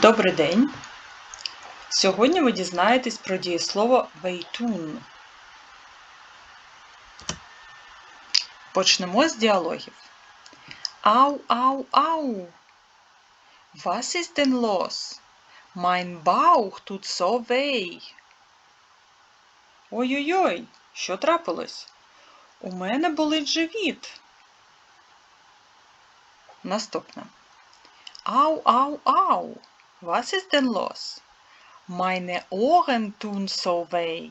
Добрий день! Сьогодні ви дізнаєтесь про дієслово weitun. Почнемо з діалогів. Ау, ау, ау! Was ist denn los? Mein Bauch tut so weh. Ой-ой-ой, що трапилось? У мене болить живіт. Наступне. Ау, ау, ау! Was ist denn los? Meine Ohren tun so weh.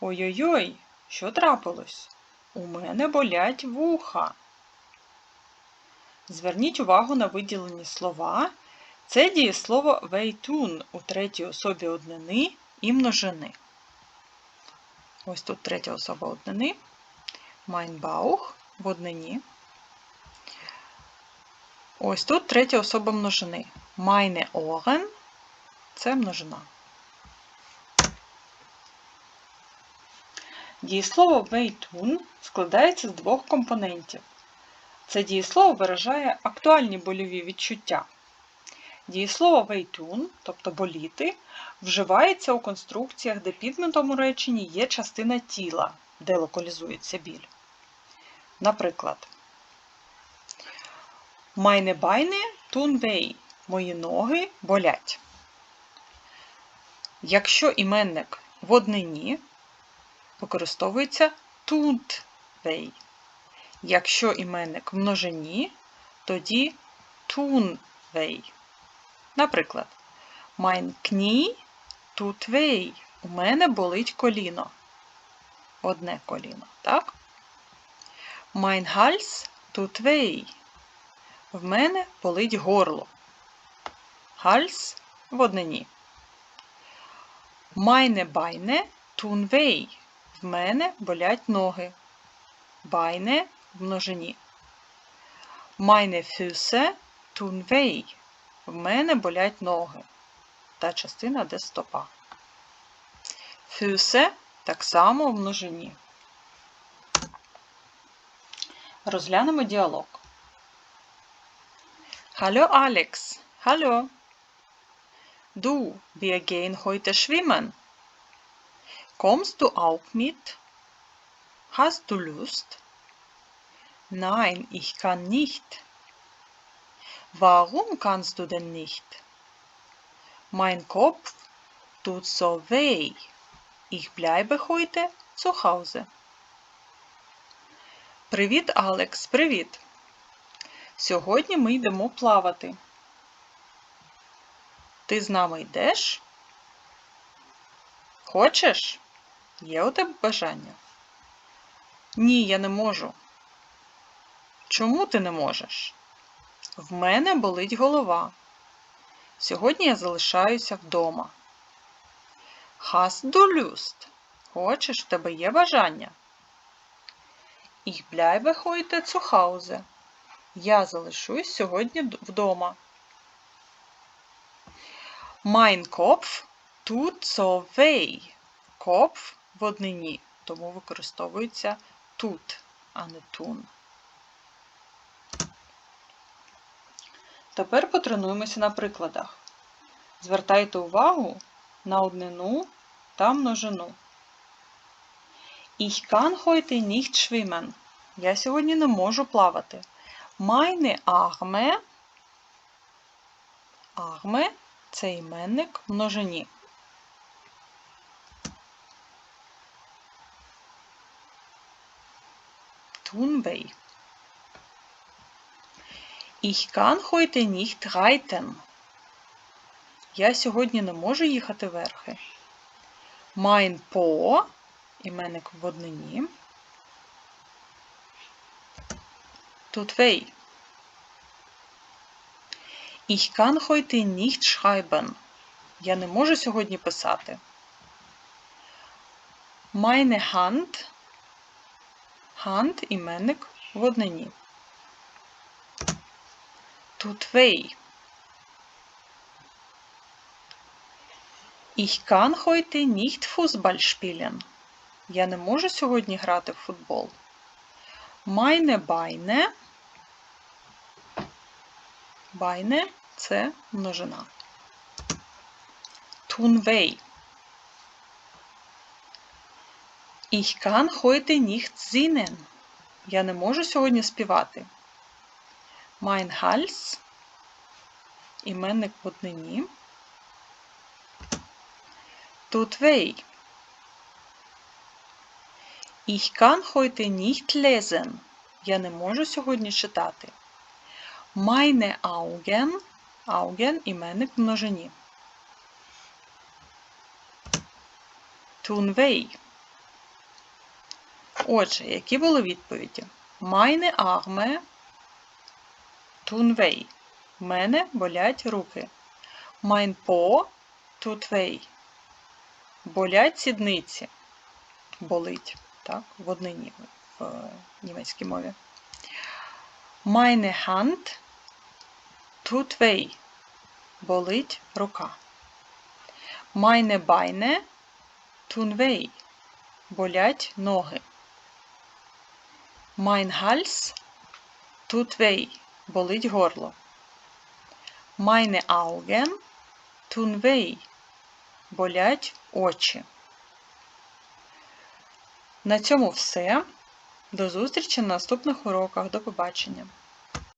Ой-ой-ой, що трапилось? У мене болять вуха. Зверніть увагу на виділені слова. Це дієслово weitun у третій особі однини і множини. Ось тут третя особа однини. Bauch в однині. Ось тут третя особа множини. Meine Ohren – це множина. Дієслово weitun складається з двох компонентів. Це дієслово виражає актуальні больові відчуття. Дієслово weitun, тобто боліти, вживається у конструкціях, де підметом у реченні є частина тіла, де локалізується біль. Наприклад, Beine tun weh. Мої ноги болять. Якщо іменник в однині, використовується weh. Якщо іменник в множині, тоді weh. Наприклад, Mein Knie tut weh. У мене болить коліно. Одне коліно, так? Mein Hals tut. В мене болить горло. Hals в однині. Beine tun weh. В мене болять ноги. Beine в множині. Füße tun weh. В мене болять ноги. Та частина, де стопа. Füße так само в множині. Розглянемо діалог. Hallo Alex, hallo. Du, wir gehen heute schwimmen. Kommst du auch mit? Hast du Lust? Nein, ich kann nicht. Warum kannst du denn nicht? Mein Kopf tut so weh. Ich bleibe heute zu Hause. Привіт, Алекс, привіт! Сьогодні ми йдемо плавати. Ти з нами йдеш? Хочеш? Є у тебе бажання? Ні, я не можу. Чому ти не можеш? В мене болить голова. Сьогодні я залишаюся вдома. Hast du Lust? Хочеш, в тебе є бажання? Ich bleibe heute zu Hause. Я залишусь сьогодні вдома. Mein Kopf tut so weh. Kopf в однині, тому використовується тут, а не тун. Тепер потренуємося на прикладах. Звертайте увагу на однину та множину. Ich kann heute nicht schwimmen. Я сьогодні не можу плавати. Meine Arme. Arme – це іменник множині. Tun weh. Ich kann heute nicht reiten. Я сьогодні не можу їхати верхи. Mein Po – іменник в однині. Tut weh. Ich kann heute nicht schreiben. Я не можу сьогодні писати. Meine Hand. Hand іменник в однині. Tut weh. Ich kann heute nicht Fußball spielen. Я не можу сьогодні грати в футбол. Meine Beine Beine це множина. Weh. Ich kann heute nicht. Я не можу сьогодні співати. Mein Hals. Іменник в однині. Weh. Ich kann heute nicht. Я не можу сьогодні читати. Meine Augen. Augen іменник в множині. Tun weh. Отже, які були відповіді? Meine Arme tun weh. Мене болять руки. Mein Po tut weh. Болять сідниці. Болить, так, в однині в німецькій мові. Meine Hand weh. Болить рука. Beine tun weh. Болять ноги. Hals tut. Болить горло. Augen tun weh. Болять очі. На цьому все. До зустрічі на наступних уроках. До побачення!